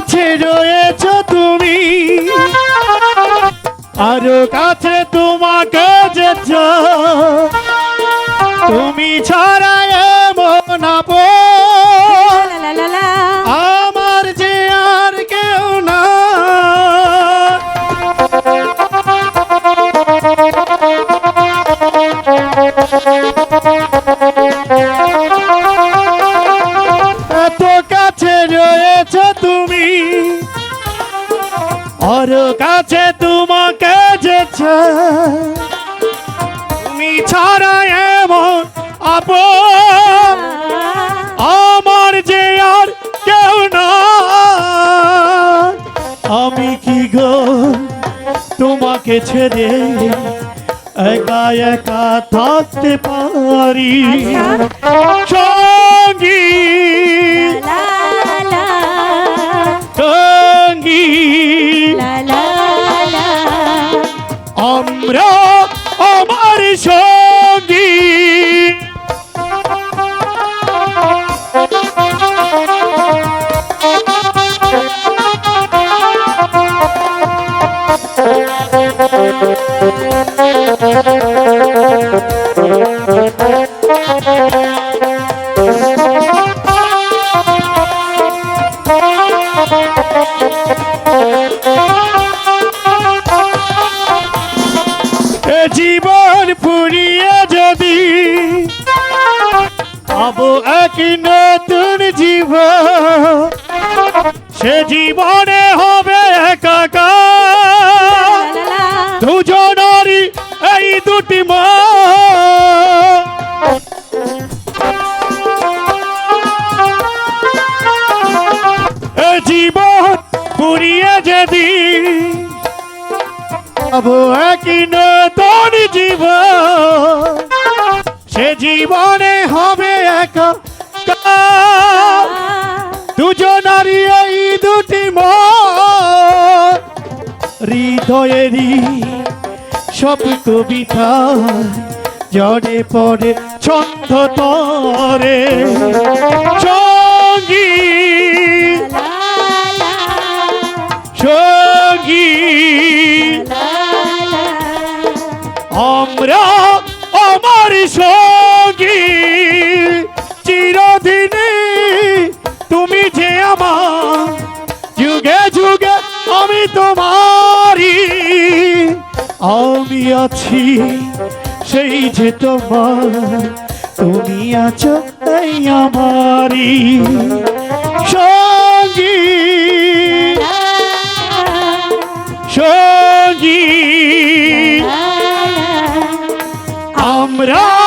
কাছে রয়েছ তুমি। আরও কাছে তোমাকে যেছ তুমি ছাড়ায় মন রয়েছ তুমি আর কাছে তোমাকে যে চাই, তুমি ছাড়া এমন আপন আমার যে আর কেউ না আমি কি গো তোমাকে ছেড়ে একা একা থাকতে পারি? সঙ্গী আমরা আমার সঙ্গী। এ জীবন ফুরিয়ে যদি পাবো এক নতুন জীবন, সে জীবনে হবে লা। দুজনারই এই দুটি মা জীবন পুরিয়ে যদি পাবো একই নতুন জীবন। সে জীবনে হবে এক দুজনারই এই দুটি হৃদয়েরই সব কবিতা জড়ে পড়ে ছন্দ তরে। আমার সঙ্গী চিরদিনে তুমি যে আমার। যুগে যুগে আমি তোমারই, আমি আছি সেই যে তোমার। তুমি আছো এই আমারই সঙ্গী। সঙ্গী। আমরা